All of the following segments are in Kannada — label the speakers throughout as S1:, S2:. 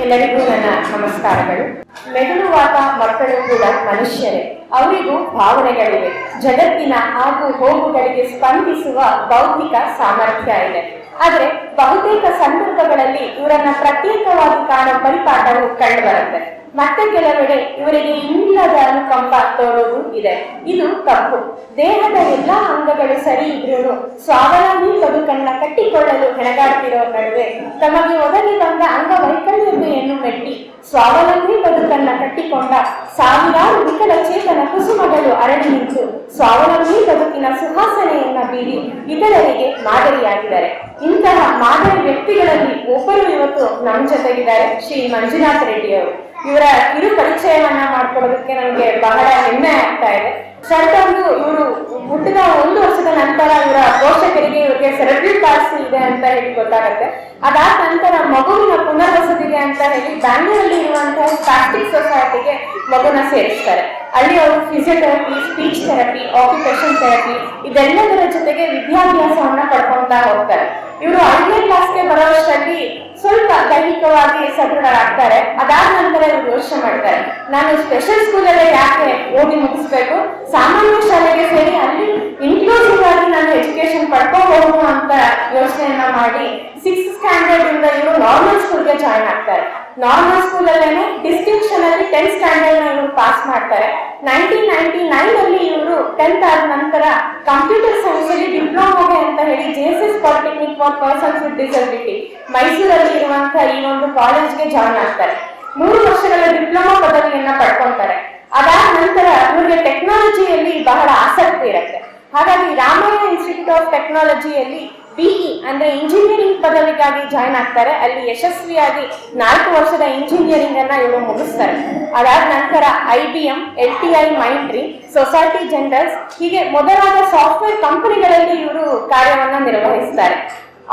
S1: ಎಲ್ಲರಿಗೂ ನನ್ನ ನಮಸ್ಕಾರಗಳು. ಮೆದುಳುವಾದ ಮಕ್ಕಳು ಕೂಡ ಮನುಷ್ಯರೇ. ಅವರಿಗೂ ಭಾವನೆಗಳಿವೆ. ಜಗತ್ತಿನ ಹಾಗೂ ಹೋಗುಗಳಿಗೆ ಸ್ಪಂದಿಸುವ ಬೌದ್ಧಿಕ ಸಾಮರ್ಥ್ಯ ಇದೆ. ಆದರೆ ಬಹುತೇಕ ಸಂದರ್ಭಗಳಲ್ಲಿ ಇವರನ್ನ ಪ್ರತ್ಯೇಕವಾಗಿ ಕಾಣೋ ಪರಿಪಾಠವು ಕಂಡುಬರುತ್ತೆ. ಮತ್ತೆ ಕೆಲವೆಡೆ ಇವರಿಗೆ ಇಲ್ಲದ ಅನುಕಂಪ ತೋರೋದು ಇದೆ. ಇದು ತಪ್ಪು. ದೇಹದ ಎಲ್ಲಾ ಅಂಗಗಳು ಸರಿ ಇದ್ರೂ ಸ್ವಾವಲಂಬಿ ಬದುಕನ್ನ ಕಟ್ಟಿಕೊಳ್ಳಲು ಹೆಣಗಾಡ್ತಿರೋ ನಡುವೆ ತಮಗೆ ಒದಗಿ ಬಂದ ಅಂಗವೈಕಲ್ಯತೆಯನ್ನು ಮೆಟ್ಟಿ ಸ್ವಾವಲಂಬಿ ಬದುಕನ್ನ ಕಟ್ಟಿಕೊಂಡ ಸಾವಿರಾರು ವಿಕಲಚೇತನ ಕುಸುಮಗಳು ಅರಳಿ ನಿಂತು ಸ್ವಾವಲಂಬಿ ಬದುಕಿನ ಸುಹಾಸನೆಯನ್ನ ಬೀರಿ ಇತರರಿಗೆ ಮಾದರಿಯಾಗಿದ್ದಾರೆ. ಇಂತಹ ಮಾದರಿ ವ್ಯಕ್ತಿಗಳಲ್ಲಿ ಒಬ್ಬರು ಇವತ್ತು ನಮ್ಮ ಜೊತೆಗಿದ್ದಾರೆ ಶ್ರೀ ಮಂಜುನಾಥ ರೆಡ್ಡಿ ಅವರು. ಇವರ ಇರು ಪರಿಚಯವನ್ನ ಮಾಡ್ಕೊಳ್ಳೋದಕ್ಕೆ ನನಗೆ ಬಹಳ ಹೆಮ್ಮೆ ಆಗ್ತಾ ಇದೆ. ಸರ್ಕಾರವು ಇವರು ಹುಟ್ಟಿದ ಒಂದು ವರ್ಷದ ನಂತರ ಇವರ ಪೋಷಕರಿಗೆ ಇವರಿಗೆ ಸೆರೆಬ್ರಿ ಪಾಲ್ಸಿ ಇದೆ ಅಂತ ಹೇಳಿ ಗೊತ್ತಾಗುತ್ತೆ. ಅದಾದ ನಂತರ ಮಗುವಿನ ಪುನರ್ವಸತಿಗೆ ಅಂತ ಹೇಳಿ ಬ್ಯಾಂಗ್ಳೂರಲ್ಲಿ ಇರುವಂತಹ ಸ್ಟಾಸ್ಟಿಕ್ ಸೊಸೈಟಿಗೆ ಮಗುನ ಸೇರಿಸ್ತಾರೆ. ಅಲ್ಲಿ ಅವರು physiotherapy, speech therapy, occupation therapy ಇದೆಲ್ಲದರ ಜೊತೆಗೆ ವಿದ್ಯಾಭ್ಯಾಸವನ್ನ ಪಡ್ಕೊಳ್ತಾ ಹೋಗ್ತಾರೆ. ಇವರು ಐದನೇ ಕ್ಲಾಸ್ಗೆ ಬರೋಷ್ಟರಲ್ಲಿ ಸ್ವಲ್ಪ ದೈಹಿಕವಾಗಿ ಸದೃಢರಾಗ್ತಾರೆ. ಅದಾದ ನಂತರ ಇವರು ಯೋಚನೆ ಮಾಡ್ತಾರೆ. ನಾನು ಸ್ಪೆಷಲ್ ಸ್ಕೂಲಲ್ಲೇ ಯಾಕೆ ಓದಿ ಮುಗಿಸ್ಬೇಕು? ಸಾಮಾನ್ಯ ಶಾಲೆಗೆ ಸೇರಿ ಅಲ್ಲಿ ಇನ್ಕ್ಲೂಸಿವ್ ಆಗಿ ನಾನು ಎಜುಕೇಶನ್ ಪಡ್ಕೋಬಹುದು ಅಂತ ಯೋಚನೆಯನ್ನ ಮಾಡಿ ಸಿಕ್ಸ್ ಸ್ಟ್ಯಾಂಡರ್ಡ್ ಇಂದ ಇವರು ನಾರ್ಮಲ್ ಸ್ಕೂಲ್ಗೆ ಜಾಯ್ನ್ ಆಗ್ತಾರೆ. ನಾರ್ಮಲ್ ಸ್ಕೂಲ್ ಅಲ್ಲೇನೆ ಡಿಸ್ಟಿಂಕ್ಷನ್ ಅಲ್ಲಿ ಟೆಂತ್ ಸ್ಟ್ಯಾಂಡರ್ಡ್ನ ಇವರು ಪಾಸ್ ಮಾಡ್ತಾರೆ. ನೈನ್ಟೀನ್ ನೈನ್ಟಿ ನೈನ್ ಅಲ್ಲಿ ಇವರು ಟೆಂತ್ ಆದ ನಂತರ ಕಂಪ್ಯೂಟರ್ ಸೈನ್ಸ್ ಅಲ್ಲಿ ಡಿಪ್ಲೊಮಾಗೆ ಅಂತ ಹೇಳಿ J S S polytechnic for persons with disability ಮೈಸೂರಲ್ಲಿ ಇರುವಂತಹ ಈ ಒಂದು ಕಾಲೇಜ್ಗೆ ಜಾಯ್ನ್ ಆಗ್ತಾರೆ. ಮೂರು ವರ್ಷಗಳ ಡಿಪ್ಲೊಮಾ ಪದವಿಯನ್ನ ಪಡ್ಕೊಂತಾರೆ. ಅದಾದ ನಂತರ ಇವ್ರಿಗೆ ಟೆಕ್ನಾಲಜಿಯಲ್ಲಿ ಬಹಳ ಆಸಕ್ತಿ ಇರುತ್ತೆ. ಹಾಗಾಗಿ ರಾಮಾಯಣ ಇನ್ಸ್ಟಿಟ್ಯೂಟ್ ಆಫ್ ಟೆಕ್ನಾಲಜಿಯಲ್ಲಿ ಬಿಇ ಅಂದ್ರೆ ಇಂಜಿನಿಯರಿಂಗ್ ಪದವಿಗಾಗಿ ಜಾಯ್ನ್ ಆಗ್ತಾರೆ. ಅಲ್ಲಿ ಯಶಸ್ವಿಯಾಗಿ ನಾಲ್ಕು ವರ್ಷದ ಇಂಜಿನಿಯರಿಂಗ್ ಅನ್ನ ಇವರು ಮುಗಿಸ್ತಾರೆ. ಅದಾದ ನಂತರ I B M L T I Mindtree Societe Generale ಹೀಗೆ ಮೊದಲಾದ ಸಾಫ್ಟ್ವೇರ್ ಕಂಪನಿಗಳಲ್ಲಿ ಇವರು ಕಾರ್ಯವನ್ನ ನಿರ್ವಹಿಸ್ತಾರೆ.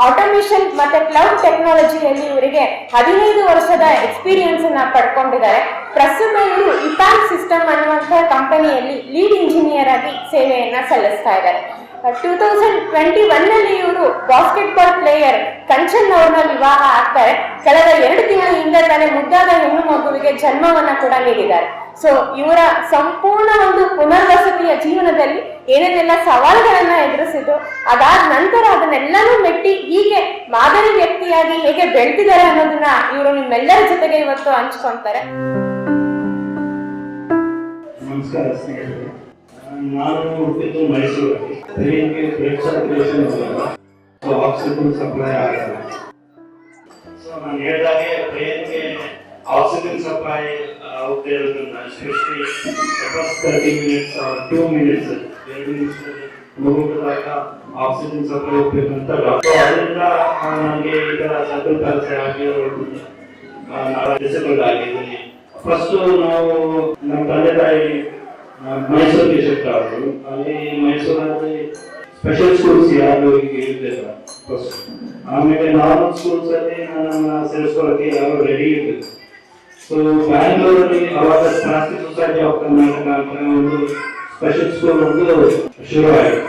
S1: ಆಟೋಮೇಷನ್ ಮತ್ತೆ ಕ್ಲೌಡ್ ಟೆಕ್ನಾಲಜಿಯಲ್ಲಿ ಇವರಿಗೆ ಹದಿನೈದು ವರ್ಷದ ಎಕ್ಸ್ಪೀರಿಯನ್ಸ್ ಅನ್ನ ಪಡ್ಕೊಂಡಿದ್ದಾರೆ. ಪ್ರಸ್ತುತ ಇವರು ಇಪ್ಯಾಕ್ ಸಿಸ್ಟಮ್ ಅನ್ನುವಂತಹ ಕಂಪನಿಯಲ್ಲಿ ಲೀಡ್ ಇಂಜಿನಿಯರ್ ಆಗಿ ಸೇವೆಯನ್ನ ಸಲ್ಲಿಸ್ತಾ ಇದ್ದಾರೆ. ಟೂ ತೌಸಂಡ್ ಟ್ವೆಂಟಿ ಒನ್ನಲ್ಲಿ ಇವರು ಬಾಸ್ಕೆಟ್ಬಾಲ್ ಪ್ಲೇಯರ್ ಕಂಚನ್ ಅವ್ರನ್ನ ವಿವಾಹ ಆಗ್ತಾರೆ. ಕಳೆದ ಎರಡು ತಿಂಗಳ ಹಿಂದೆ ತಾನೇ ಮುದ್ದಾದ ಹೆಣ್ಣು ಮಗುವಿಗೆ ಜನ್ಮವನ್ನ ಕೂಡ ನೀಡಿದ್ದಾರೆ. ಸೊ ಇವರ ಸಂಪೂರ್ಣ ಒಂದು ಪುನರ್ವಸತಿಯ ಜೀವನದಲ್ಲಿ ಏನೇನೆಲ್ಲ ಸವಾಲುಗಳನ್ನ ಎದುರಿಸಿದ್ರು ಅದಾದ ನಂತರ ಅದನ್ನೆಲ್ಲನೂ ಮೆಟ್ಟಿ ಹೀಗೆ ಮಾದರಿ ವ್ಯಕ್ತಿಯಾಗಿ ಹೇಗೆ ಬೆಳ್ತಿದ್ದಾರೆ ಅನ್ನೋದನ್ನ ಇವರು ನಿಮ್ಮೆಲ್ಲರ ಜೊತೆಗೆ ಇವತ್ತು ಹಂಚ್ಕೊಂತಾರೆ.
S2: ನಮಸ್ಕಾರ ನಾನು ಹುಟ್ಟಿದ್ದು ಮೈಸೂರು ಟ್ರೈನ್ಗೆ ಬ್ಲಡ್ ಆಕ್ಸಿಜನ್ ಸಪ್ಲೈ ಆಗಲ್ಲ ಸೊ ನಾನು ಹೇಳಿದಾಗೆ ಟ್ರೈನ್ಗೆ ಆಕ್ಸಿಜನ್ ಸಪ್ಲೈ ಇರೋದ್ರಿಂದ especially first thirty minutes two minutes ಎರಡು ನಿಮಿಷದಲ್ಲಿ ಮುಗಿದಾಗ ಆಕ್ಸಿಜನ್ ಸಪ್ಲೈ ಹೋಗ್ಬೇಕಂತ ಸೊ ಅದರಿಂದ ನನಗೆ ಈ ಥರ ಸಕ್ಕರೆ ಕಾಯಿಲೆ ಆಗಿರೋದು ಡಿಸೇಬಲ್ಡ್ ಆಗಿದ್ದೀನಿ ಫಸ್ಟ್ ನಾವು ನಮ್ಮ ತಂದೆ ತಾಯಿ ಮೈಸೂರಿಗೆ ಶಿಫ್ಟ್ ಆದರು ಅಲ್ಲಿ ಮೈಸೂರಲ್ಲಿ ಸ್ಪೆಷಲ್ ಸ್ಕೂಲ್ಸ್ ಯಾರು ಇರಲಿಲ್ಲ ಫಸ್ಟ್ ಆಮೇಲೆ ನಾರ್ಮಲ್ ಸ್ಕೂಲ್ಸ್ ಅಲ್ಲಿ ನನ್ನ ಸೇರಿಸ್ಕೊಳ್ಳೋಕೆ ಯಾರು ರೆಡಿ ಇರಲಿಲ್ಲ. ಸೊ ಬ್ಯಾಂಗ್ಳೂರಲ್ಲಿ ಅವಾಗ ಪ್ಲಾಸ್ಟಿಕ್ ಸೊಸೈಟಿ ಆಫ್ ಕರ್ನಾಟಕ ಅಂತ ಒಂದು ಸ್ಪೆಷಲ್ ಸ್ಕೂಲ್ ಒಂದು ಶುರು ಆಯಿತು.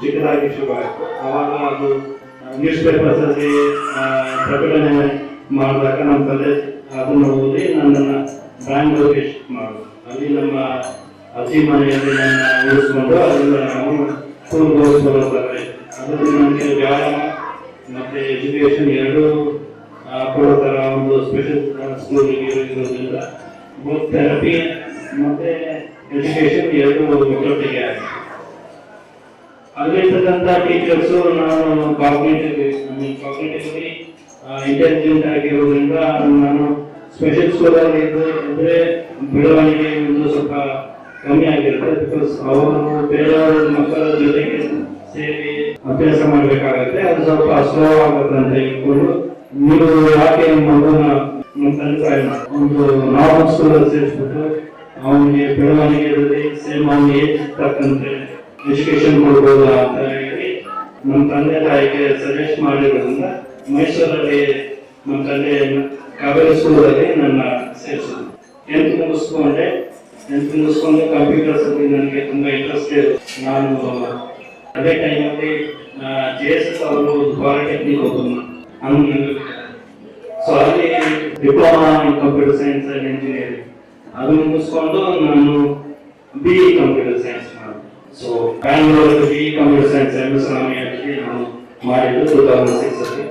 S2: ಚಿಕ್ಕದಾಗಿ ಶುರು ಆಯಿತು. ಅವಾಗ ಅದು ನ್ಯೂಸ್ ಪೇಪರ್ಸ್ ಅಲ್ಲಿ ಪ್ರಕಟಣೆ ಮಾಡಿದಾಗ ನಮ್ಮ ತಂದೆ ಅದನ್ನು ಓದಿ ನನ್ನನ್ನು ಬ್ಯಾಂಗ್ಳೂರಿಗೆ ಶಿಫ್ಟ್ ಮಾಡಿದ್ರು. ಅಲ್ಲಿ ನಮ್ಮ ಅಜ್ಜಿ ಮನೆಯಲ್ಲಿ ನನ್ನ ಉಳಿಸ್ಕೊಂಡು ಅದರಿಂದ ನಾವು ಸ್ಕೂಲ್ಗೆ ಹೋಗ್ಕೊಳ್ಳೋದಾದ್ರೆ ಅದರಲ್ಲಿ ನನಗೆ ವ್ಯಾಯಾಮ ಮತ್ತು ಎಜುಕೇಶನ್ ಎರಡೂ ಕೊಡೋ ಥರ ಒಂದು ಸ್ಪೆಷಲ್ ಸ್ಕೂಲ್ ಇರೋದ್ರಿಂದ ಬೋತ್ ಥೆರಪಿ ಮತ್ತು ಎಜುಕೇಶನ್ ಎರಡು ಒಟ್ಟೊಟ್ಟಿಗೆ ಆಗಿದೆ. ಅಲ್ಲಿರ್ತಕ್ಕಂಥ ಟೀಚರ್ಸು ನಾನು ಕಾಗ್ನೇಟಿವ್ ಕಾಗ್ನೇಟಿವ್ಲಿ ಇಂಟೆಲಿಜೆಂಟ್ ಆಗಿರೋದ್ರಿಂದ ನಾನು ಸ್ಪೆಷಲ್ ಸ್ಕೂಲಲ್ಲಿ ಇದ್ದು ಅಂದರೆ ಬೆಳವಣಿಗೆ ಒಂದು ಸ್ವಲ್ಪ ಕಮ್ಮಿ ಆಗಿರುತ್ತೆ ಬಿಕಾಸ್ ಅವರು ಬೇರೆಯವರ ಮಕ್ಕಳ ಜೊತೆಗೆ ಸೇರಿ ಅಭ್ಯಾಸ ಮಾಡಬೇಕಾಗುತ್ತೆ. ಅದು ಸ್ವಲ್ಪ ಸ್ಲೋ ಆಗುತ್ತೆ ಅಂತ ಹೇಳ್ಕೊಂಡು ನೀವು ಯಾಕೆ ಮಗುನ ತಾಯಿ ಒಂದು ನಾರ್ಮಲ್ ಸ್ಕೂಲಲ್ಲಿ ಸೇರಿಸ್ಬಿಟ್ಟು ಅವನಿಗೆ ಬೆಳವಣಿಗೆಯಲ್ಲಿ ಸೇಮ್ ಅವನಿಗೆ ತಕ್ಕಂತೆ ಎಜುಕೇಶನ್ ಕೊಡ್ಬೋದು ಅಂತ ಹೇಳಿ ನಮ್ಮ ತಂದೆ ತಾಯಿಗೆ ಸಜೆಸ್ಟ್ ಮಾಡಿರೋದ್ರಿಂದ ಮೈಸೂರಲ್ಲಿ ನಮ್ಮ ತಂದೆ ಕಾವೇರಿ ಸ್ಕೂಲಲ್ಲಿ ನನ್ನ ಸೇರಿಸಿದ್ರು. ಟೆಂತ್ ಮುಗಿಸ್ಕೊಂಡೆ. ಕಂಪ್ಯೂಟರ್ ಕಂಪ್ಯೂಟರ್ಸ್ ಅಲ್ಲಿ ನನಗೆ ತುಂಬ ಇಂಟ್ರೆಸ್ಟ್ ನಾನು ಅದೇ ಟೈಮಲ್ಲಿ ಜೆ ಎಸ್ ಎಸ್ ಅವರು ಪಾಲಿಟೆಕ್ನಿಕ್ ಓಪನ್ ನಾನು ಸೊ ಅಲ್ಲಿ diploma in computer science and engineering ಅದು ಮುಗಿಸ್ಕೊಂಡು ನಾನು ಬಿ ಇ ಕಂಪ್ಯೂಟರ್ ಸೈನ್ಸ್ ಮಾಡಿದೆ. ಸೊ ಬ್ಯಾಂಗ್ಳೂರಲ್ಲಿ B computer science M S ರಾಮಯ್ಯಲ್ಲಿ ನಾನು ಮಾಡಿದ್ದು ಟೂ ತೌಸಂಡ್ ಸಿಕ್ಸಲ್ಲಿ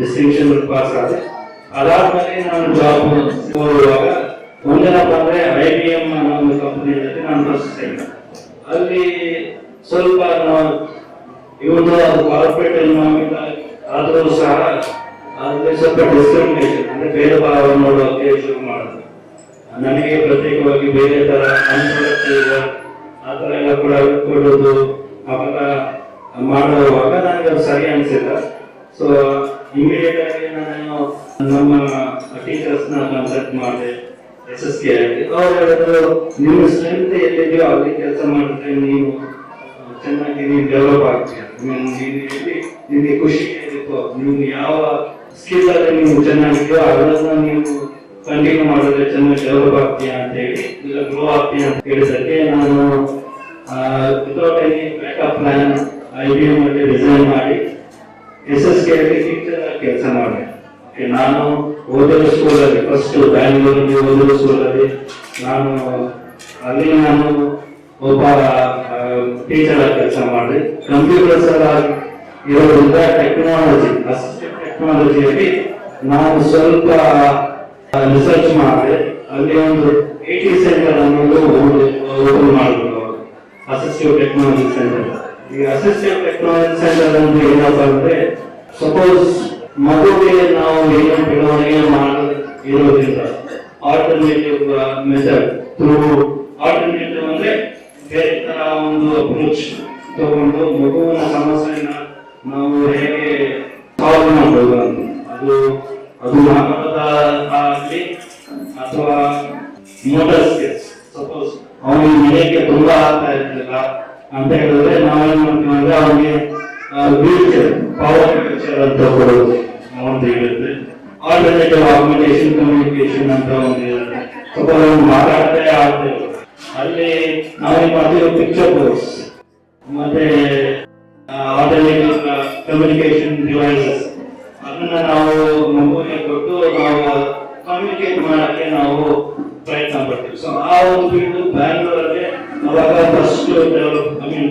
S2: ಡಿಸ್ಟಿಂಕ್ಷನ್ ಪಾಸ್ ಆದೆ. ಅದಾದಮೇಲೆ ನಾನು ಜಾಬ್ ಹೋಗುವಾಗ ಒಂದೇನಪ್ಪ ಬಂದ್ರೆ ಐ ಬಿ ಎಂ ಅನ್ನೋ ಒಂದು ಕಂಪನಿ ಜೊತೆ ನಾನು ಸೇರಿದೆ ಅಲ್ಲಿ ಸ್ವಲ್ಪ ಇವತ್ತು ಅದು ಕಾರ್ಪೊರೇಟ್ ಎನ್ವೈರನ್ಮೆಂಟ್ ಆದರೂ ಸಹ ಅದರಲ್ಲಿ ಸ್ವಲ್ಪ ಡಿಸ್ಕ್ರಿಮಿನೇಷನ್ ಅಂದ್ರೆ ಬೇರೆ ಭಾವ ನೋಡೋಕೆ ಶುರು ಮಾಡಿದ್ರು. ನನಗೆ ಪ್ರತ್ಯೇಕವಾಗಿ ಬೇರೆ ತರ ಅನುಕೂಲ ಆ ಥರ ಎಲ್ಲ ಕೂಡ ಇಟ್ಕೊಳ್ಳೋದು ಅವಾಗ ಮಾಡುವಾಗ ನನಗೆ ಅದು ಸರಿ ಅನಿಸಿಲ್ಲ. ಸೊ ಇಮಿಡಿಯೇಟ್ ಆಗಿ ನಾನು ನಮ್ಮ ಟೀಚರ್ಸ್ನ ಕಾನ್ಸಲ್ಟ್ ಮಾಡಿದೆ. ಆಗಿ ಅವ್ರು ಹೇಳಿದ್ರು, ನಿಮ್ಮ ಸ್ಟ್ರೆಂತ್ ಎಲ್ಲಿದೆಯೋ ಅಲ್ಲಿ ಕೆಲಸ ಮಾಡಿದ್ರೆ ನೀವು ಚೆನ್ನಾಗಿ ನೀವು ಡೆವಲಪ್ ಆಗ್ತೀಯ ನಿಮಗೆ ಖುಷಿ ಇರಬೇಕು. ನೀವು ಯಾವ ಸ್ಕಿಲ್ ಅಲ್ಲಿ ನೀವು ಚೆನ್ನಾಗಿದೆಯೋ ಅದನ್ನ ನೀವು ಕಂಟಿನ್ಯೂ ಮಾಡಿದ್ರೆ ಚೆನ್ನಾಗಿ ಡೆವಲಪ್ ಆಗ್ತೀಯಾ ಅಂತ ಹೇಳಿ, ಇಲ್ಲ ಗ್ರೋ ಆಗ್ತೀಯಾ ಅಂತ ಹೇಳಿದಕ್ಕೆ ನಾನು without any backup plan I B M ಅಲ್ಲಿ ರಿಸೈನ್ ಮಾಡಿ, ಎಸ್ ಎಸ್ ಕೆ ಅಲ್ಲಿ ಟೀಚರ್ ಕೆಲಸ ಮಾಡಿದೆ. ನಾನು ಓದಿರೋ ಸ್ಕೂಲಲ್ಲಿ ಫಸ್ಟ್ ಬ್ಯಾಂಗ್ಳೂರಲ್ಲಿ ಓದಿರೋ ಸ್ಕೂಲಲ್ಲಿ ನಾನು ಅಲ್ಲಿ ನಾನು ಒಬ್ಬ ಟೀಚರ್ ಆಗಿ ಕೆಲಸ ಮಾಡಿದೆ. ಕಂಪ್ಯೂಟರ್ಸ್ ಇರೋದ್ರಿಂದ ಟೆಕ್ನಾಲಜಿ ಅಸಿಸ್ಟೆಂಟ್ ಟೆಕ್ನಾಲಜಿಯಲ್ಲಿ ನಾನು ಸ್ವಲ್ಪ ರಿಸರ್ಚ್ ಮಾಡಿದೆ. ಅಲ್ಲಿ ಒಂದು ಏಟಿ ಸೆಂಟರ್ ಅನ್ನೋದು ಓಪನ್ ಮಾಡಿದ್ರು ಅಸಿಸ್ಟಿವ್ ಟೆಕ್ನಾಲಜಿ ಸೆಂಟರ್ ಈ ಅಸಿಸ್ಟಿವ್ ಟೆಕ್ನಾಲಜಿ ಸೆಂಟರ್ ಅಂದ್ರೆ ಏನಪ್ಪ ಅಂದ್ರೆ ಸಪೋಸ್ ಮಗುವಿಗೆ ನಾವು ಏನು ಬೆಳವಣಿಗೆ ಇರೋದ್ರಿಂದ ಆಲ್ಟರ್ನೇಟಿವ್ ಮೆಥಡ್ ಥ್ರೂ ಆಲ್ಟರ್ನೇಟಿವ್ ಅಂದ್ರೆ ಬೇರೆ ತರ ಒಂದು ಅಪ್ರೋಚ್ ತಗೊಂಡು ಮಗುವಿನ ಸಮಸ್ಯೆನ ನಾವು ಹೇಗೆ ಸಾಲ್ವ್ ಮಾಡ್ಬೋದು ಅಂತ. ಅದು ಅದು ಮಾನವದ ಆಗಲಿ ಅಥವಾ ಮೋಟರ್ ಸ್ಕಿಲ್ಸ್ ಸಪೋಸ್ ಅವನಿಗೆ ನಡೆಯಕ್ಕೆ ತುಂಬಾ ಆಗ್ತಾ ಇರ್ಲಿಲ್ಲ ಅಂತ ಹೇಳಿದ್ರೆ ನಾವೇನ್ ಮಾಡ್ತೀವಿ ಅಂದ್ರೆ ಅವನಿಗೆ ವೀಲ್ ಚೇರ್ ಪವರ್ ಚೇರ್ ಅಂತ ಕೊಡೋದು. ಒಂದು ಇರುತ್ತೆ ಆಲ್ಟರ್ನೇಟಿವ್ ಆರ್ಗನೈಸೇಷನ್ ಕಮ್ಯುನಿಕೇಶನ್ ಅಂತ ಒಂದು ಇರುತ್ತೆ ಸಪೋಸ್ ಅವ್ನು ಮಾತಾಡದೆ ಆಗ್ತಾ ಇಲ್ಲ ಅಲ್ಲಿ ನಾವು ಮಾಡ್ತೀವಿ ಪಿಕ್ಚರ್ ಕೋರ್ಸ್ ಮತ್ತೆ ಆಲ್ಟರ್ನೇಟಿವ್ ಕಮ್ಯುನಿಕೇಶನ್ ಡಿವೈಸಸ್ ಅದನ್ನ ನಾವು ಮಗುವಿಗೆ ಕೊಟ್ಟು ನಾವು ಕಮ್ಯುನಿಕೇಟ್ ಮಾಡಕ್ಕೆ ನಾವು ಪ್ರಯತ್ನ ಪಡ್ತೀವಿ. ಸೊ ಆ ಒಂದು ಫೀಲ್ಡ್ ಬ್ಯಾಂಗ್ಳೂರಲ್ಲಿ ಅವಾಗ first I mean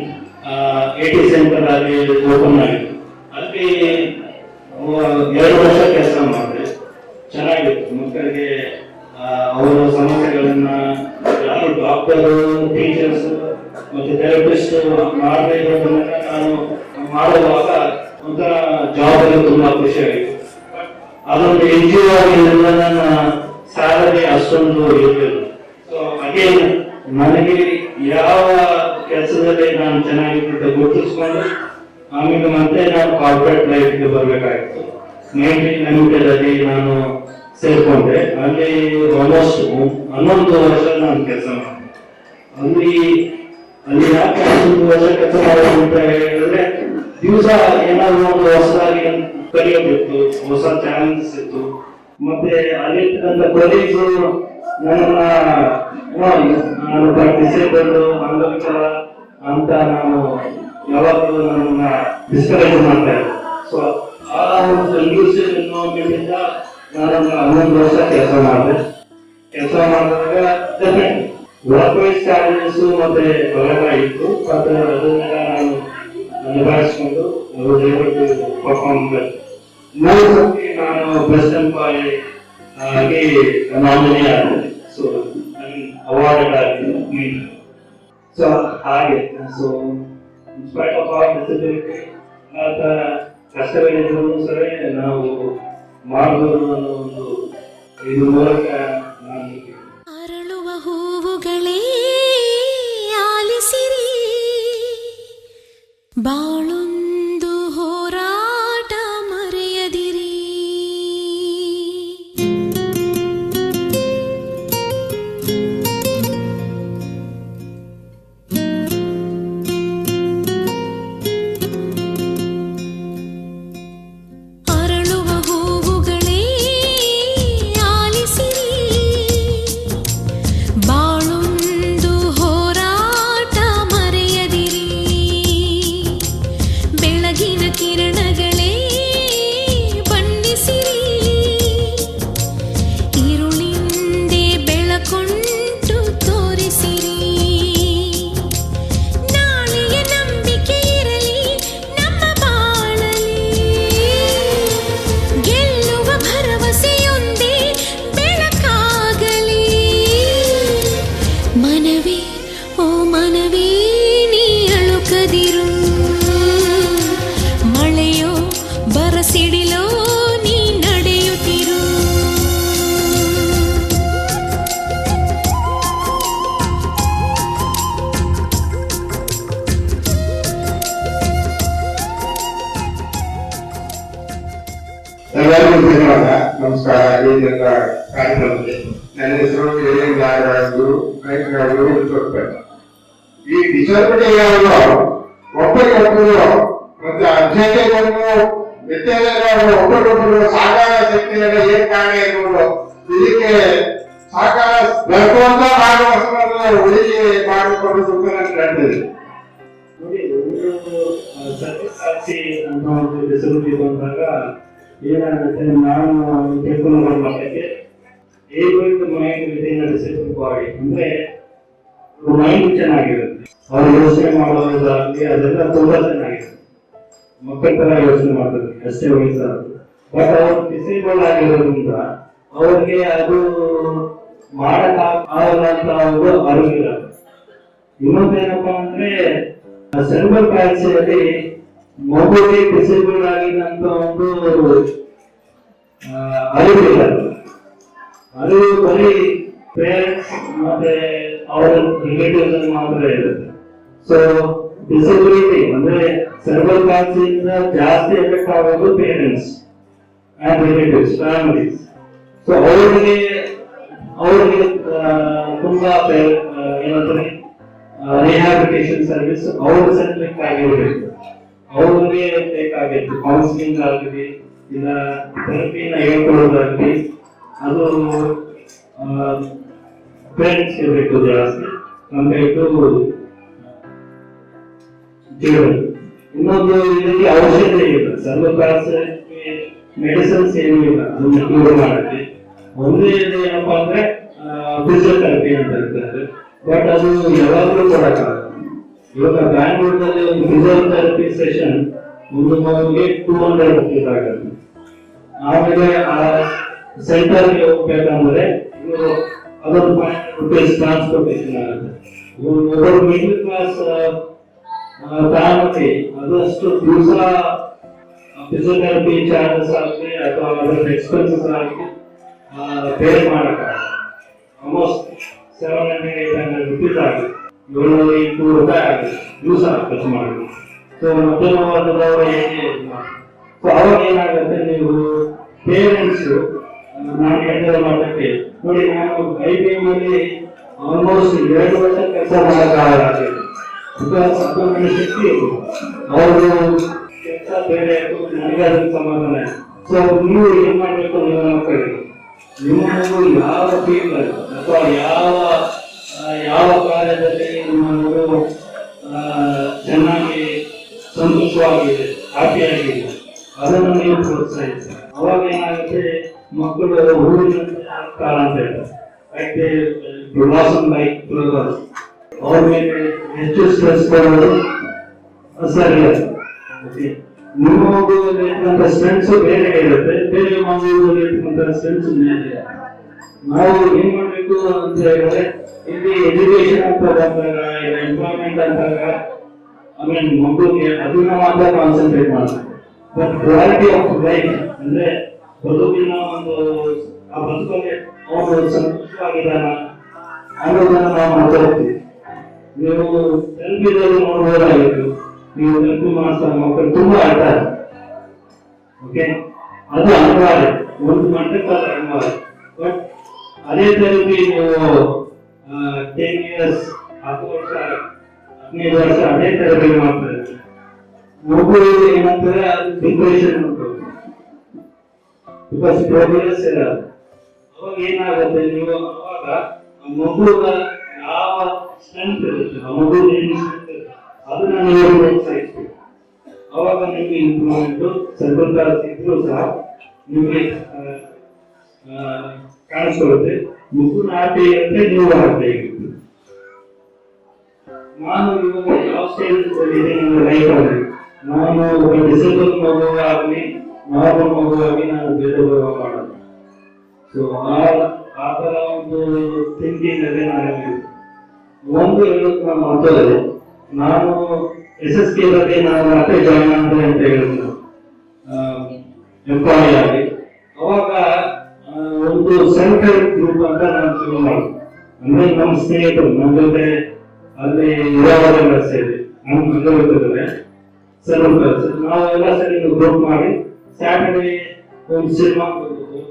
S2: A T centre ಆಗಿ ಓಪನ್ ಆಗಿತ್ತು. ಅಲ್ಲಿ ಎರಡು ವರ್ಷ ಕೆಲಸ ಮಾಡಿದೆ ಚೆನ್ನಾಗಿತ್ತು ಮಕ್ಕಳಿಗೆ ಅವರ ಸಮಸ್ಯೆಗಳನ್ನ, ಯಾರು ಡಾಕ್ಟರು ಟೀಚರ್ಸ್ ಮತ್ತೆ ಥೆರಪಿಸ್ಟ್ ಮಾಡಬೇಕಂತ ನಾನು ಮಾಡುವಾಗ ಒಂಥರ ಜಾಬ್ ಅಲ್ಲಿ ತುಂಬಾ ಖುಷಿ ಅದೊಂದು ಎನ್ ಜಿ ಒ ಆಗಿದ್ದರಿಂದ ನನ್ನ ಸ್ಯಾಲರಿ ಅಷ್ಟೊಂದು ಇರಲಿಲ್ಲ. ಸೊ ಅಗೇನ್ ನನಗೆ ಯಾವ ಕೆಲಸದಲ್ಲಿ ನಾನು ಚೆನ್ನಾಗಿತ್ತು ಗುರುತಿಸ್ಕೊಂಡು ಆಮೇಲೆ ಮತ್ತೆ ನಾನು ಕಾರ್ಪೊರೇಟ್ ಲೈಫ್ಗೆ ಬರಬೇಕಾಗಿತ್ತು. ನೈನ್ಟೀನ್ ಲಿಮಿಟೆಡ್ ಅಲ್ಲಿ ನಾನು ಸೇರ್ಕೊಂಡೆ. ಅಲ್ಲಿ ಆಲ್ಮೋಸ್ಟ್ ಹನ್ನೊಂದು ವರ್ಷ ನಾನು ಕೆಲಸ ಮಾಡಿದೆ. ಅಲ್ಲಿ ಅಲ್ಲಿ ಯಾಕೆ ಹನ್ನೊಂದು ವರ್ಷ ಕೆಲಸ ಮಾಡೋದು ಅಂತ ಹೇಳಿದ್ರೆ, ದಿವಸ ಏನಾದ್ರು ಒಂದು ಹೊಸದಾಗಿ ಕಲಿಯೋದಿತ್ತು, ಹೊಸ ಚಾಲೆಂಜಸ್ ಇತ್ತು. ಮತ್ತೆ ಅಲ್ಲಿರ್ತಕ್ಕಂಥ ಕೊಲೀಗ್ಸ್ ನನ್ನ ನಾನು ಡಿಸೇಬಲ್ಡ್ ಅಂಗವಿಕಲ ಅಂತ ನಾನು ಯಾವಾಗಲೂ ನನ್ನನ್ನ ಡಿಸ್ಕರೇಜ್ ಮಾಡ್ತಾರೆ ಸೊ ಆ ಒಂದು ಎನ್ವೈರನ್ಮೆಂಟ್ ಇಂದ ನಾನು ಹನ್ನೊಂದು ವರ್ಷ ಕೆಲಸ ಮಾಡಿದೆ. ಕೆಲಸ ಮಾಡಿದಾಗ ವರ್ಕ್ ವೈಸ್ ಚಾಲೆಂಜಸ್ ಮತ್ತೆ ಬಲಗ ಇತ್ತು. ಮತ್ತೆ ಅದನ್ನೆಲ್ಲ ನಾನು ನಿಭಾಯಿಸ್ಕೊಂಡು ಪರ್ಫಾರ್ಮ್ ಮೂರು ಸರ್ತಿ ನಾನು ಬೆಸ್ಟ್ ಎಂಪ್ಲಾಯಿ ಆಗಿ ನಾಮಿನಿ ಆಗಿದೆ ಸೊ ಅವಾರ್ಡೆಡ್ ಆಗಿದೆ ಸೊ ಹಾಗೆ. ಸೊ ಆಲ್ ಡಿಸಬಿಲಿಟಿ ಆತ ಸರಿ ನಾವು ಮಾಡಬಹುದು ಒಂದು ಇದು ನಾನು
S3: ಅರಳುವ ಹೂವುಗಳೇ ಆಲಿಸಿರಿ. ಬಾಳೊಂದು
S4: ದಿನದ ಕಾರ್ಯಕ್ರಮಕ್ಕೆ ನನ್ನ ಹೆಸರು ನಾಗರಾಜು ನಾಯಕರಾಜು ಹುಟ್ಟುತ್ತಾರೆ ಈ ಡಿಸಬಿಲಿಟಿಗಳನ್ನು ಒಬ್ಬರಿಗೊಬ್ಬರು ಮತ್ತೆ ಅಧ್ಯಯನವನ್ನು ವ್ಯತ್ಯಾಸಗಳನ್ನು ಒಬ್ಬರಿಗೊಬ್ಬರು ಸಾಕಾರ ಶಕ್ತಿಯನ್ನು ಏನ್ ಕಾರಣ ಇರ್ಬೋದು? ಇದಕ್ಕೆ ಸಾಕಾರ ಬೆಳಕುವಂತ ಭಾಗವಹಿಸಲು ಉಳಿಕೆ ಮಾಡಿಕೊಂಡು ಅಂತ ಕಾಣ್ತದೆ
S2: ನೋಡಿ ಸಾಕ್ಷಿ ಅನ್ನೋ ಒಂದು ಹೆಸರು ಬಂದಾಗ ಏನಾಗುತ್ತೆ ನಾನು ತಿಳ್ಕೊಂಡು ಮಟ್ಟಕ್ಕೆ at mind within discipline body ಅಂದ್ರೆ ಮೈಂಡ್ ಚೆನ್ನಾಗಿರುತ್ತೆ ಅವ್ರು ಯೋಚನೆ ಮಾಡೋದಾಗ್ಲಿ ಅದೆಲ್ಲ ತುಂಬಾ ಚೆನ್ನಾಗಿರುತ್ತೆ ಮಕ್ಕಳ ತರ ಯೋಚನೆ ಮಾಡ್ತಾರೆ ಅಷ್ಟೇ ವಯಸ್ಸಾದ್ರು ಬಟ್ ಅವ್ರು ಡಿಸೇಬಲ್ ಆಗಿರೋದ್ರಿಂದ ಅವ್ರಿಗೆ ಅದು ಮಾಡಕ್ ಆಗಲ್ಲ ಅಂತ ಅವರು ಅರಿವಿಲ್ಲ ಇನ್ನೊಂದೇನಪ್ಪಾ ಅಂದ್ರೆ ಸೆರ್ಬಲ್ ಪ್ಯಾಲ್ಸಿಯಲ್ಲಿ ಮಗುವಿಗೆ ಡಿಸೇಬಲ್ ಆಗಿದ್ದಂತ ಒಂದು ಅರಿವಿಲ್ಲ. ಅರಿವು ಬರೀ ಪೇರೆಂಟ್ಸ್ ಮತ್ತೆ ಅವರ ರಿಲೇಟಿವ್ಸ್ ಮಾತ್ರ ಇರುತ್ತೆ. ಸೊ ಡಿಸಬಿಲಿಟಿ ಅಂದ್ರೆ ಸೆರ್ಬಲ್ ಪ್ಯಾಲ್ಸಿಯಿಂದ ಜಾಸ್ತಿ ಎಫೆಕ್ಟ್ ಆಗೋದು parents and relatives families so ಅವರಿಗೆ ಅವರಿಗೆ ತುಂಬಾ ಏನಂತಾರೆ ರಿಹ್ಯಾಬಿಲಿಟೇಷನ್ ಸರ್ವಿಸ್ ಅವ್ರ ಸೆಂಟ್ರಿಕ್ ಆಗಿರ್ಬೇಕು. ಅವ್ರಿಗೆ ಬೇಕಾಗಿತ್ತು. ಕೌನ್ಸಿಲಿಂಗ್ ಆಗಲಿ, ಇಲ್ಲ ಥೆರಪಿನ ಹೇಳ್ಕೊಳ್ಳೋದಾಗ್ಲಿ, ಅದು ಪೇರೆಂಟ್ಸ್ ಇರಬೇಕು ಜಾಸ್ತಿ. ಕಂಪೇರ್ ಟು ಇನ್ನೊಂದು ಇದಕ್ಕೆ ಔಷಧಿ ಇಲ್ಲ. ಸರ್ವಕಾಸ ಮೆಡಿಸಿನ್ಸ್ ಏನೂ ಇಲ್ಲ. ಅದನ್ನ ಕ್ಯೂರ್ ಮಾಡಕ್ಕೆ. ಒಂದೇ ಏನಪ್ಪಾ ಅಂದ್ರೆ ಫಿಸಿಯೋಥೆರಪಿ ಅಂತ ಇರ್ತಾರೆ ಬಟ್ ಅದು ಯಾವಾಗಲೂ ಕೊಡಕ್ಕಾಗಲ್ಲ. ಇವಾಗ ಬ್ಯಾಂಗ್ಳೂರ್ನಲ್ಲಿ ಒಂದು ಫಿಸಿಯೋಥೆರಪಿ ಸೆಷನ್ ಒಂದು ಮಗುವಿಗೆ ಟೂ ಹಂಡ್ರೆಡ್ ರುಪೀಸ್ ಆಗುತ್ತೆ ಆಮೇಲೆ ಆ ಸೆಂಟರ್ಗೆ ಹೋಗ್ಬೇಕಂದ್ರೆ ಅದೊಂದು ಫೈವ್ ರುಪೀಸ್ ಟ್ರಾನ್ಸ್ಪೋರ್ಟೇಷನ್ ಆಗುತ್ತೆ. ಒಬ್ಬರು ಮಿಡಲ್ ಕ್ಲಾಸ್ ಫ್ಯಾಮಿಲಿ ಅದಷ್ಟು ದಿವಸ ಫಿಸಿಯೋಥೆರಪಿ ಚಾರ್ಜಸ್ ಆಗಲಿ ಅಥವಾ ಅದರ ಎಕ್ಸ್ಪೆನ್ಸಸ್ ಆಗಲಿ ಪೇ ಮಾಡೋಕ್ಕಾಗಲ್ಲ. Almost seven hundred eight hundred rupees ಆಗುತ್ತೆ. ಏಳ್ನೂರ ಎಂಟುನೂರು ರೂಪಾಯಿ ಆಗುತ್ತೆ ದಿವಸ ಖರ್ಚು ಮಾಡಿ ಸೊ ಮಧ್ಯಮ ವರ್ಗದವರು ಸೊ ಅವಾಗ ಏನಾಗುತ್ತೆ ನೀವು ಪೇರೆಂಟ್ಸ್ ನಾನು ಕೆಲಸ ಮಾಡೋಕ್ಕೆ ನೋಡಿ ನಾನು ಐ ಬಿ ಎಂ ಅಲ್ಲಿ ಆಲ್ಮೋಸ್ಟ್ ಎರಡು ವರ್ಷ ಕೆಲಸ ಮಾಡೋಕ್ಕಾಗಲ್ಲ ಬಿಕಾಸ್ ನನ್ನ ಶಕ್ತಿ ಅವರು ಕೆಲಸ ಬೇರೆ ನನಗೆ ಅದಕ್ಕೆ ಸಮಾಧಾನ ಸೊ ನೀವು ಏನ್ ಮಾಡಬೇಕು ನಿಮ್ಮ ಮಕ್ಕಳಿಗೆ ನಿಮ್ಮ ಯಾವ ಫೀಲ್ಡ್ ಅಥವಾ ಯಾವ ಯಾವ ಕಾರ್ಯದಲ್ಲಿ ನಿಮ್ಮ ಮಗು ಆ, ಚೆನ್ನಾಗಿ ಸಂತೋಷವಾಗಿದೆ ಹ್ಯಾಪಿಯಾಗಿದೆ ಅದನ್ನು ನೀವು ಪ್ರೋತ್ಸಾಹಿಸಿ ಅವಾಗ ಏನಾಗುತ್ತೆ ಮಕ್ಕಳು ಹೂವಿನ ಕಾಲ ಅಂತ ಹೇಳ್ತಾರೆ. ಯಾಕೆ ಬ್ಲಾಸಮ್ ಲೈಕ್ ಅವ್ರ ಮೇಲೆ ಹೆಚ್ಚು ಸ್ಟ್ರೆಸ್ ಬರೋದು ಸರಿ ನಿಮ್ಮ ಮಗುವಲ್ಲಿ ಇರ್ತಕ್ಕಂಥ ಸ್ಟ್ರೆಂಟ್ಸ್ ಬೇರೆ ಇರುತ್ತೆ ಬೇರೆ ಮಗುವಲ್ಲಿ ಇರ್ತಕ್ಕಂಥ ಸ್ಟ್ರೆಂಟ್ಸ್ ಬೇರೆ ನಾವು ಏನ್ ಅಂತ ಹೇಳಿದ್ರೆ, ಇಲ್ಲಿ ಎಜುಕೇಶನ್ ಅಂತ ಬಂದಾಗ ಇಲ್ಲ ಎಂಪ್ಲಾಯ್ಮೆಂಟ್ ಅಂದಾಗ ಆಮೇಲೆ ಮಗುಗೆ ಅದನ್ನ ಮಾತ್ರ ಕಾನ್ಸಂಟ್ರೇಟ್ ಮಾಡ್ತಾರೆ ಬಟ್ ಕ್ವಾಲಿಟಿ ಆಫ್ ಲೈಫ್ ಅಂದ್ರೆ ಬದುಕಿನ ಒಂದು, ಆ ಬದುಕಲ್ಲಿ ಅವನು ಸಂತೋಷವಾಗಿದ್ದಾನ, ಅನ್ನೋದನ್ನ ನಾವು ಮಾತಾಡ್ತೀವಿ ನೀವು ಸೆಲ್ಫಿದಲ್ಲಿ ನೋಡ್ಬೋದಾಗಿತ್ತು. ನೀವು ಹೆಲ್ಪ್ ಮಾಡ್ತಾರೆ ಮಕ್ಕಳು ತುಂಬಾ ಆಡ್ತಾರೆ. ಓಕೆ ಅದು ಅನಿವಾರ್ಯ. ಒಂದು ಮಟ್ಟಕ್ಕೆ ಅದು ಅನಿವಾರ್ಯ. ಬಟ್ ಅದೇ ಥೆರಪಿ ನೀವು ಟೆನ್ ಇಯರ್ಸ್ ಹತ್ತು ವರ್ಷ, ಹದಿನೈದು ವರ್ಷ ಅದೇ ತರಬಿ ಮಾಡ್ತಾ ಇದ್ದಾರೆ ಮಗುವಿಗೆ ಏನಂತಾರೆ, ಅದು ಡಿಪ್ರೆಷನ್ ಉಂಟು. ಬಿಕಾಸ್ ಪ್ರೋಗ್ರೆಸ್ ಇರಲ್ಲ. ಅವಾಗ ಏನಾಗುತ್ತೆ ನೀವು, ಅವಾಗ ಮಗುವ ಯಾವ ಸ್ಟ್ರೆಂತ್ ಇರುತ್ತೆ, ಆ ಮಗು ಏನು ಅದನ್ನ ನೀವು ಪ್ರೋತ್ಸಾಹಿಸ್ಬೇಕು ಅವಾಗ ನಿಮಗೆ ಇಂಪ್ರೂವ್ಮೆಂಟ್ ಸರ್ಕಾರ ಇದ್ರೂ ಸಹ ನಿಮಗೆ ಆ, ಮುಗು ನಾಟಿ ಅಂದ್ರೆ ನೀವು ಹಾಕಬೇಕು ನಾನು ಇವಾಗ ಯಾವ ಸ್ಟೇಜಲ್ಲಿದ್ದೇನೆ ಇದೆ ನನ್ನ ಲೈಫ್ ಅಲ್ಲಿ. ನಾನು ಒಬ್ಬ ಡಿಸೇಬಲ್ ಮಗುವಾಗಲಿ ನಾರ್ಮಲ್ ಮಗುವಾಗಿ ನಾನು ಬೇರೆ ಭಾವ ಮಾಡೋದು. ಸೊ ಆ ಥರ ಒಂದು ಥಿಂಕಿಂಗ್ ಅಲ್ಲಿ ನಾನು ಒಂದು ಹೇಳೋದು ನಾನು ಮಾತಾಡಿದೆ ನಾನು ಎಸ್ ಎಸ್ ಕೆ ಬಗ್ಗೆ ನಾನು ಮತ್ತೆ ಜಾಯ್ನ್ ಅಂತ ಹೇಳಿದ್ರು ಎಂಪ್ಲಾಯಿ ಆಗಿ. ಅವಾಗ ಒಂದು ಸೆಂಟ್ರಲ್ ಗ್ರೂಪ್ ಅಂತ ನಾನು ಶುರು ಮಾಡಿದೆ. ಅಂದ್ರೆ ನಮ್ಮ ಸ್ನೇಹಿತರು, ನಮ್ಮ ಜೊತೆ ಅಲ್ಲಿ ಇರೋವರೆಲ್ಲ ಸೇರಿ, ನಮ್ಮ ಅಂಗವಿಕಲರೇ ಸರ್ ನಾವೆಲ್ಲ ಸರಿ ಗ್ರೂಪ್ ಮಾಡಿ ಸ್ಯಾಟರ್ಡೇ ಒಂದು ಸಿನಿಮಾ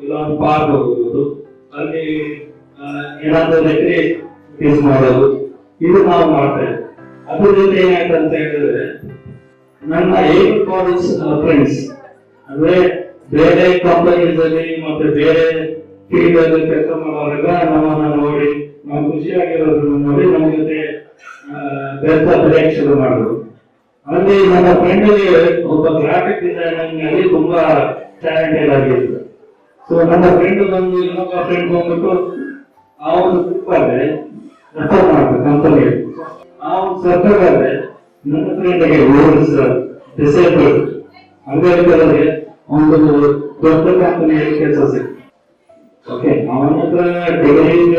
S2: ಇಲ್ಲ ಒಂದು ಪಾರ್ಕ್ ಹೋಗ್ಬೋದು, ಅಲ್ಲಿ ಏನಾದ್ರೂ ರೆಕ್ರಿಯೇಟ್ ಮಾಡೋದು, ಇದು ನಾವು ಮಾಡ್ತಾ ಇದ್ವಿ. ಅದ್ರ ಜೊತೆ ಏನಾಯ್ತು ಅಂತ ಹೇಳಿದ್ರೆ, ನನ್ನ ಏನ್ ಕಾಲೇಜ್ ಫ್ರೆಂಡ್ಸ್ ಅಂದ್ರೆ ಬೇರೆ ಕಂಪನೀಸ್ ಅಲ್ಲಿ ಮತ್ತೆ ಬೇರೆ ಫೀಲ್ಡ್ ಅಲ್ಲಿ ಕೆಲಸ ಮಾಡೋರೆಲ್ಲ ನಮ್ಮನ್ನ ನೋಡಿ, ನಾವು ಖುಷಿಯಾಗಿರೋದನ್ನ ನೋಡಿ ನಮ್ಮ ಜೊತೆ ಕೆಲಸ ಬರೆಯಕ್ಕೆ ಶುರು ಮಾಡಿದ್ರು. ಅಲ್ಲಿ ನನ್ನ ಫ್ರೆಂಡ್ ಒಬ್ಬ ಗ್ರಾಫಿಕ್ ಡಿಸೈನಿಂಗ್ ಅಲ್ಲಿ ತುಂಬಾ ಟ್ಯಾಲೆಂಟೆಡ್ ಆಗಿತ್ತು. ಸೊ ನನ್ನ ಫ್ರೆಂಡ್ ಬಂದು ಇನ್ನೊಬ್ಬ ಫ್ರೆಂಡ್ ಬಂದ್ಬಿಟ್ಟು ಅವನು ಸಿಕ್ಕಾದ್ರೆ ರೆಫರ್ ಮಾಡ್ಬೇಕು ಕಂಪನಿಯಲ್ಲಿ ಅವನು ಸರ್ಕಾರ ನನ್ನ ಫ್ರೆಂಡ್ಗೆ ಡಿಸೇಬಲ್ಡ್ ಅಂಗವಿಕಲರಿಗೆ ಒಂದು ದೊಡ್ಡ ಕಂಪನಿಯಲ್ಲಿ ಕೆಲಸ ಸಿಕ್ತು. ಓಕೆ ಅವನ ಹತ್ರ ಡಿಗ್ರಿ ಇಲ್ಲ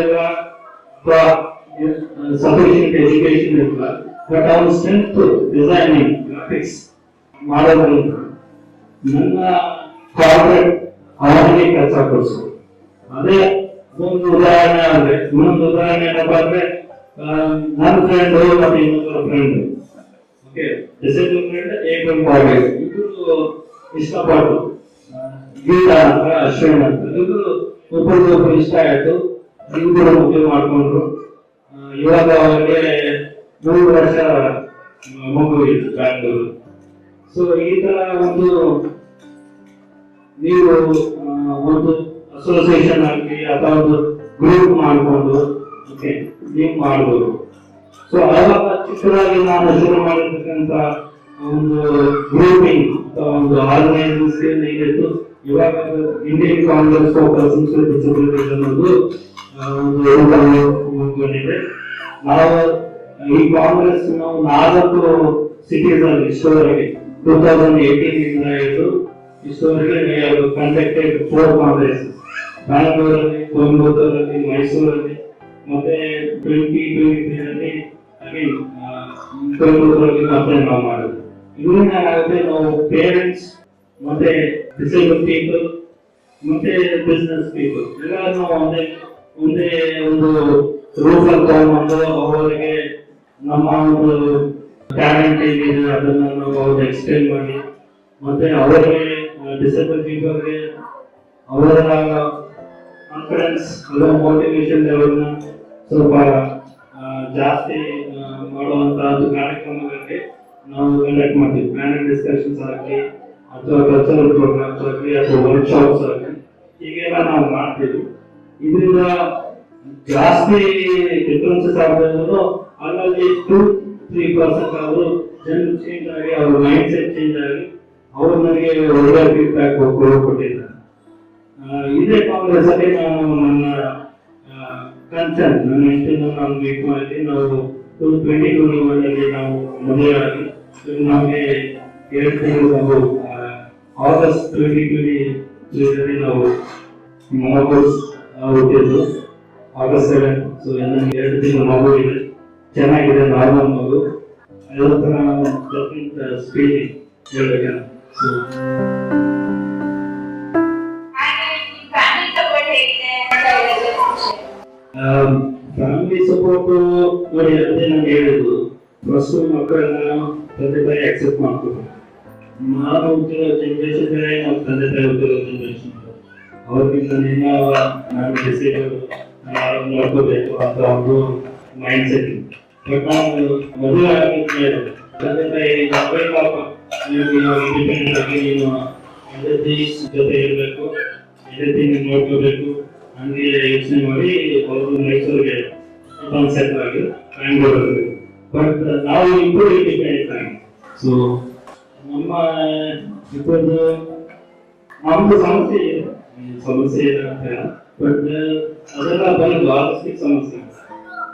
S2: ನನ್ನ ಕಾರ್ಪೊರೇಟ್ ಅವನಿಗೆ ಕೆಲಸ ಕೊಡಿಸು ಅದೇ ಒಂದು ಉದಾಹರಣೆ ಅಂದ್ರೆ ಇನ್ನೊಂದು ಉದಾಹರಣೆ ಏನಪ್ಪ ಅಂದ್ರೆ ನನ್ನ ಫ್ರೆಂಡ್ ಮತ್ತೆ ಇನ್ನೊಬ್ಬರ friend okay disable friend college ಇಬ್ರು ಇಷ್ಟಪಟ್ಟು ಗೀತಾ ಅಂತ, ಅಶ್ವಿನ್ ಅಂತ. ಇಬ್ರು ಒಬ್ಬರಿಗೊಬ್ರು ಇಷ್ಟ ಆಯ್ತು. ಇಬ್ರು ಮದುವೆ ಮಾಡ್ಕೊಂಡ್ರು. ಇವಾಗ ಅವರಿಗೆ ಮೂರು ವರ್ಷ ಮಗು ಇತ್ತು ಬ್ಯಾಂಗ್ಳೂರು. ಸೊ ಈ ತರ ಒಂದು ನೀವು ಒಂದು ಅಸೋಸಿಯೇಷನ್ ಆಗಲಿ ಅಥವಾ ಒಂದು ಗ್ರೂಪ್ ಮಾಡಿಕೊಂಡು ಓಕೆ ನೀವು ಮಾಡ್ಬೋದು. ಸೊ ಆವಾಗ ಚಿಕ್ಕದಾಗಿ ನಾನು ಶುರು ಮಾಡಿರ್ತಕ್ಕಂಥ ಒಂದು ಗ್ರೂಪಿಂಗ್ ಅಥವಾ ಒಂದು ಆರ್ಗನೈಸೇಷನ್ ಏನಿತ್ತು ಇವಾಗ Indian congress persons with disabilities ಅನ್ನೋದು ಒಂದು ನಾವು ಈ ಕಾಂಗ್ರೆಸ್ ನಾವು ನಾಲ್ಕು ಸಿಟೀಸ್ ಅಲ್ಲಿ, ಇಷ್ಟವರೆಗೆ ಟೂ ತೌಸಂಡ್ ಏಟೀನ್ ಇಂದ ಹಿಡಿದು, ಇಷ್ಟವರೆಗೆ ಕಂಡಕ್ಟೆಡ್ ಫೋರ್ ಕಾಂಗ್ರೆಸ್ ಬ್ಯಾಂಗ್ಳೂರಲ್ಲಿ ಕೊಯಂಬತ್ತೂರಲ್ಲಿ ಮೈಸೂರಲ್ಲಿ ಮತ್ತೆ ಟ್ವೆಂಟಿ ಟ್ವೆಂಟಿ ತ್ರೀ ಅಗೇನ್ ಕೊಯಂಬತ್ತೂರಲ್ಲಿ ಮತ್ತೆ ನಾವು ಮಾಡೋದು ಇದರಿಂದ ಏನಾಗುತ್ತೆ ನಾವು ಪೇರೆಂಟ್ಸ್ ಮತ್ತೆ ಡಿಸೇಬಲ್ ಪೀಪಲ್ ಮತ್ತೆ ಬಿಸ್ನೆಸ್ ಪೀಪಲ್ ಎಲ್ಲರನ್ನು ಒಂದೇ ಒಂದೇ ಒಂದು ರೂಫ್ ಅಲ್ಲಿ ತಗೊಂಡ್ಬಂದು ಅವರಿಗೆ ನಮ್ಮ ಒಂದು ಟ್ಯಾಲೆಂಟ್ ಏನಿದೆ ಅದನ್ನ ನಾವು ಅವ್ರಿಗೆ ಎಕ್ಸ್ಪ್ಲೇನ್ ಮಾಡಿ, ಮತ್ತೆ ಅವರಿಗೆ ಡಿಸೇಬಲ್ ಪೀಪಲ್ಗೆ ಅವರ ಕಾನ್ಫಿಡೆನ್ಸ್ ಅದರ ಮೋಟಿವೇಶನ್ ಲೆವೆಲ್ನ ಸ್ವಲ್ಪ ಜಾಸ್ತಿ ಮಾಡುವಂತಹ ಕಾರ್ಯಕ್ರಮಗಳಿಗೆ ನಾವು ಕಂಡಕ್ಟ್ ಮಾಡ್ತೀವಿ. ಪ್ಯಾನಲ್ ಡಿಸ್ಕಷನ್ಸ್ ಆಗಲಿ ಅಥವಾ ಕಲ್ಚರಲ್ ಪ್ರೋಗ್ರಾಮ್ ಆಗಲಿ ಅಥವಾ ವರ್ಕ್ಶಾಪ್ಸ್ ಆಗಲಿ ಹೀಗೆಲ್ಲ ನಾವು ಮಾಡ್ತೀವಿ ಇದರಿಂದ ಜಾಸ್ತಿ ಡಿಫ್ರೆನ್ಸಸ್ ಆಗ್ಬೋದು ಅಲ್ಲಲ್ಲಿ ಟೂ ತ್ರೀ ಪರ್ಸೆಂಟ್ ಅವರು ಜನರು ಚೇಂಜ್ ಆಗಿ, ಅವ್ರ ಮೈಂಡ್ ಸೆಟ್ ಚೇಂಜ್ ಆಗಿ ಅವ್ರು ನನಗೆ ಒಳ್ಳೆ ಫೀಡ್ಬ್ಯಾಕ್ ಕೊಟ್ಟಿದ್ದಾರೆ. ಇದೇ ಕಾಂಗ್ರೆಸ್ ಅಲ್ಲಿ ನಾನು ನನ್ನ ಕನ್ಸರ್ನ್ ನನ್ನ ಹೆಂಡತಿನ ನಾನು ಮೀಟ್ ಮಾಡಿ ನಾವು ಟೂ ಟ್ವೆಂಟಿ ಟ್ವೆಂಟಿ ಒನ್ ಅಲ್ಲಿ ನಾವು ಆಗಿ ನಮಗೆ ಎರಡು ತಿಂಗಳು ನಾವು ಆಗಸ್ಟ್ ಟ್ವೆಂಟಿ ಟ್ವೆಂಟಿ ನಾವು ಮಗು ಹುಟ್ಟಿದ್ದು ಆಗಸ್ಟ್ ಸೆವೆನ್ ಸೊ ನನಗೆ ಎರಡು ದಿನ ಮಗು ಇದೆ. ಚೆನ್ನಾಗಿದೆ ನಾರ್ಮಲ್ ಮಗು ಅದರ ಥರ ಸೊ
S1: ಹೇಗಿದೆ ಅಂತ ಹೇಳಿದ್ರೆ ಖುಷಿ.
S2: ಫ್ಯಾಮಿಲಿ ಸಪೋರ್ಟ್ ನೋಡಿ, ಅದೇ ನಾನು ಹೇಳಿದ್ದು. ಫಸ್ಟ್ ಮಕ್ಕಳನ್ನ ತಂದೆ ತಾಯಿ ಅಕ್ಸೆಪ್ಟ್ ಮಾಡ್ಕೋಬೇಕು ನಾನು ಹುಟ್ಟಿರೋ ಜನರೇಷನ್ ನಮ್ಮ ತಂದೆ ತಾಯಿ ಹುಟ್ಟಿರೋ ಜನರೇಷನ್ ಅವ್ರಿಗಿಂತ ನಿನ್ನ ನಾನು ಡಿಸೈಡ್ ನಾನು ನೋಡ್ಕೋಬೇಕು ಅಂತ ಒಂದು ಮೈಂಡ್ ಸೆಟ್ ಬಟ್ ನಾವು ಮದುವೆ ಆಗಿದ್ಮೇಲೆ ತಂದೆ ತಾಯಿ ನಾವೇ ಪಾಪ ನೀವು ಇಂಡಿಪೆಂಡೆಂಟ್ ಆಗಿ ನೀನು ಹೆಂಡತಿ ಜೊತೆ ಇರಬೇಕು ಹೆಂಡತಿ ನೀವು ನೋಡ್ಕೋಬೇಕು ಹಂಗೆ ಯೋಚನೆ ಮಾಡಿ ಅವರು ಮೈಸೂರಿಗೆ ಕಾನ್ಸೆಪ್ಟ್ ಆಗಿ ಬ್ಯಾಂಗ್ಳೂರಲ್ಲಿ ಬಟ್ ನಾವು ಇಂಪ್ರೂವ್ ಇಂಡಿಪೆಂಡೆಂಟ್ ಆಗಿ ಸೊ ನಮ್ಮ ಇಬ್ಬರದು ನಮ್ದು ಸಮಸ್ಯೆ ಇದೆ. ಸಮಸ್ಯೆ ಇದೆ ಅಂತ ಬಟ್ ಅದೆಲ್ಲ ಬರೀ ಲಾಜಿಸ್ಟಿಕ್ ಸಮಸ್ಯೆ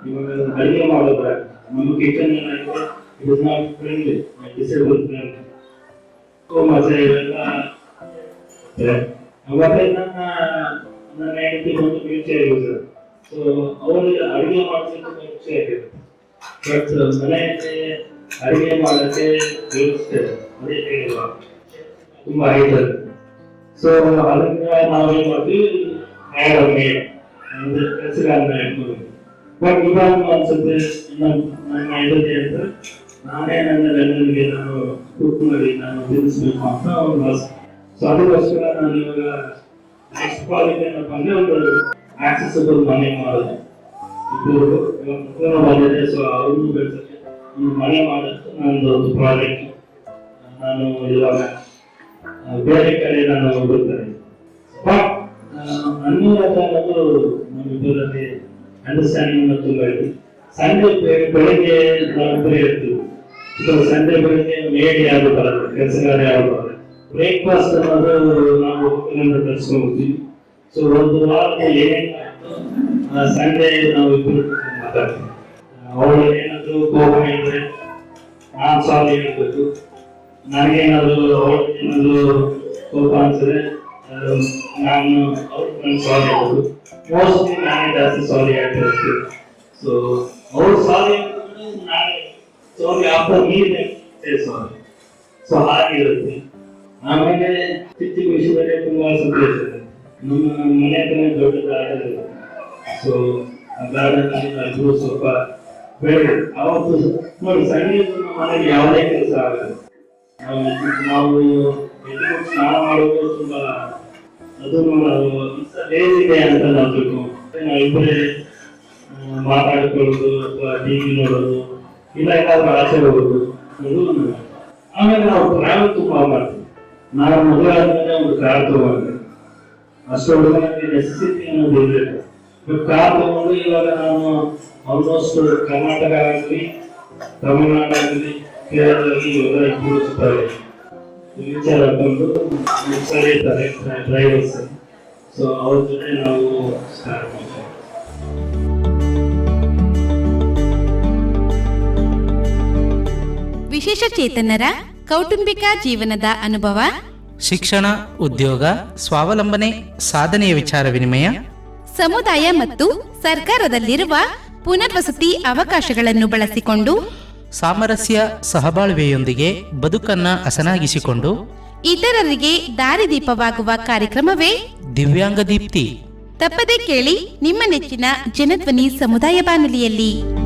S2: ಇವಾಗ ಅಡಿಗೆ ಮಾಡೋದ್ರೆ ನಮ್ಮ ಕಿಚನ್ ಏನಾಗಿದೆ it is not friendly disable friendly so ಮಸೆ ಇವೆಲ್ಲ. ಮತ್ತೆ ನನ್ನ ನನ್ನ ಹೆಂಡತಿ ಒಂದು ವೀಲ್ ಚೇರ್ ಯೂಸರ್ ಸೊ ಅವರಿಗೆ ಅಡಿಗೆ ಮಾಡೋದಕ್ಕೆ ಖುಷಿ ಆಗಿರುತ್ತೆ ಬಟ್ ಮನೆಯಲ್ಲಿ ಅಡಿಗೆ ಮಾಡೋಕ್ಕೆ ಯೋಚಿಸ್ತೇವೆ ತುಂಬಾ ಐತದೆ ಸೊ ಅದಕ್ಕೆ ನಾವು ಏನ್ ಮಾಡ್ತೀವಿ ಹ್ಯಾಂಡ್ ಮೇಡ್ ಅಂದ್ರೆ ಕೆಲಸಗಾರನ ಇಟ್ಕೊಂಡು ಬಟ್ ಇವಾಗ ಅನ್ಸುತ್ತೆ ನಮ್ಮ ನನ್ನ ಹೆಂಡತಿ ಅಂತ ನಾನೇ ನನ್ನ ಗಂಡನಿಗೆ ನಾನು ಕುಕ್ ಮಾಡಿ ನಾನು ತಿನ್ನಿಸ್ಬೇಕು ಅಂತ ಒಂದು ಆಸೆ ಸೊ ಅದಕ್ಕೋಸ್ಕರ ನಾನು ಇವಾಗ ನೆಕ್ಸ್ಟ್ ಪ್ರಾಜೆಕ್ಟ್ ಏನಪ್ಪ ಅಂದ್ರೆ ಒಂದು ಆಕ್ಸೆಸಬಲ್ ಮನೆ ಮಾಡೋದು ಇಬ್ಬರು ಇವಾಗ ಕೊರೋನಾ ಬಂದಿದೆ ಸೊ ಅವ್ರನ್ನು ಬೆಳೆಸಕ್ಕೆ ಒಂದು ಮನೆ ಮಾಡೋದು ನಂದು ಒಂದು ಪ್ರಾಜೆಕ್ಟ್ ನಾನು ಇವಾಗ ಬೇರೆ ಕಡೆ ನಾನು ಹುಡುಕ್ತಾರೆ ಅನ್ಯವಾದ ಅನ್ನೋದು ನಮ್ಮಿಬ್ಬರಲ್ಲಿ ಅಂಡರ್ಸ್ಟ್ಯಾಂಡಿಂಗ್ ತುಂಬಾ ಇದೆ. ಸಂಜೆ ಬೆಳಿಗ್ಗೆ ನಾವಿಬ್ಬರೇ ಇರ್ತೀವಿ. ಸೊ ಸಂಡೆ ಬೆಳಗ್ಗೆ ಮೇಡ್ ಯಾರು ಬರಲ್ಲ, ಕೆಲಸಗಾರ ಯಾರು ಬರಲ್ಲ. ಬ್ರೇಕ್ಫಾಸ್ಟ್ ಅನ್ನೋದು ನಾವು ಹೋಟೆಲಿಂದ ತರಿಸ್ಕೊಂಡು ಹೋಗ್ತೀವಿ ಸೊ ಒಂದು ವಾರದ ಏನೇನು ಸಂಜೆ ನಾವು ಇಬ್ಬರು ಮಾತಾಡ್ತೀವಿ. ಅವಳು ಏನಾದ್ರು ಕೋಪ ಹೇಳಿದ್ರೆ ನಾನು ಸಾಲ ಹೇಳ್ಬೇಕು ನನಗೇನಾದ್ರು ಏನಾದರೂ ಕೋಪ ಅನ್ಸಿದ್ರೆ ನಾನು ಅವ್ರ ನಾನು ಸಾರಿ ನಾನೇ ಜಾಸ್ತಿ ಸಾರಿ ಹೇಳ್ತಾ ಇರ್ತೀನಿ ಸೊ ಅವ್ರು ಸಾರಿ ನಾನೇ ಸಾರಿ ಆಫ್ಟರ್ ನೀನೆ ಸಾರಿ ಸೊ ಹಾಗಿರುತ್ತೆ. ಆಮೇಲೆ ಚಿಕ್ಕ ವಿಷಯದಲ್ಲಿ ತುಂಬಾ ಸಂತೋಷ. ನಮ್ಮ ಮನೆ ಹತ್ರನೇ ದೊಡ್ಡ ಗಾರ್ಡನ್ ಇದೆ. ಸೊ ಆ ಗಾರ್ಡನ್ ಅಲ್ಲಿ ಸ್ವಲ್ಪ ಬೇರೆ ಅವತ್ತು ನೋಡಿ ನಮ್ಮ ಮನೆಗೆ ಯಾವುದೇ ಕೆಲಸ ಆಗಲ್ಲ. ನಾವು ನಾವು ಎದ್ದು ಸ್ನಾನ ಮಾಡೋದು ತುಂಬಾ ಅದು ಲೇಸಿದೆ ಅಂತ ನಾವು ತಿಳ್ಕೊಂಡು ನಾವಿಬ್ಬರೇ ಮಾತಾಡ್ಕೊಳ್ಳೋದು ಅಥವಾ ಟಿವಿ ನೋಡೋದು, ಇಲ್ಲ ಎಲ್ಲಾದ್ರೂ ಆಚೆ ಹೋಗೋದು, ಅದು ಆಮೇಲೆ ನಾವು ಟ್ರಾವೆಲ್ ತುಂಬಾ ಮಾಡ್ತೀವಿ. ನಾನು ಮದುವೆ ಒಂದು ಕಾರ್ ತಗೊಂಡೆ ಅಷ್ಟು ಹುಡುಗನಿಗೆ ನೆಸೆಸಿಟಿ ಅನ್ನೋದು ಇರಬೇಕು ಕಾರ್ ತಗೊಂಡು ಇವಾಗ ನಾನು ಆಲ್ಮೋಸ್ಟ್ ಕರ್ನಾಟಕ ಆಗಲಿ, ತಮಿಳುನಾಡು ಆಗಲಿ ಕೇರಳದಲ್ಲಿ ಯೋಗ ವಿಚಾರ ಹಾಕೊಂಡು ಡ್ರೈವರ್ಸ್ ಸೊ ಅವ್ರ ಜೊತೆ ನಾವು ಸ್ಟಾರ್ಟ್ ಮಾಡ್ತೀವಿ
S5: ವಿಶೇಷ ಚೇತನರ ಕೌಟುಂಬಿಕ ಜೀವನದ ಅನುಭವ.
S6: ಶಿಕ್ಷಣ ಉದ್ಯೋಗ ಸ್ವಾವಲಂಬನೆ ಸಾಧನೆಯ ವಿಚಾರ ವಿನಿಮಯ.
S5: ಸಮುದಾಯ ಮತ್ತು ಸರ್ಕಾರದಲ್ಲಿರುವ ಪುನರ್ವಸತಿ ಅವಕಾಶಗಳನ್ನು ಬಳಸಿಕೊಂಡು
S6: ಸಾಮರಸ್ಯ ಸಹಬಾಳ್ವೆಯೊಂದಿಗೆ ಬದುಕನ್ನ ಹಸನಾಗಿಸಿಕೊಂಡು
S5: ಇತರರಿಗೆ ದಾರಿದೀಪವಾಗುವ ಕಾರ್ಯಕ್ರಮವೇ?
S6: ದಿವ್ಯಾಂಗ ದೀಪ್ತಿ
S5: ತಪ್ಪದೇ ಕೇಳಿ ನಿಮ್ಮ ನೆಚ್ಚಿನ ಜನಧ್ವನಿ ಸಮುದಾಯ ಬಾನುಲಿಯಲ್ಲಿ.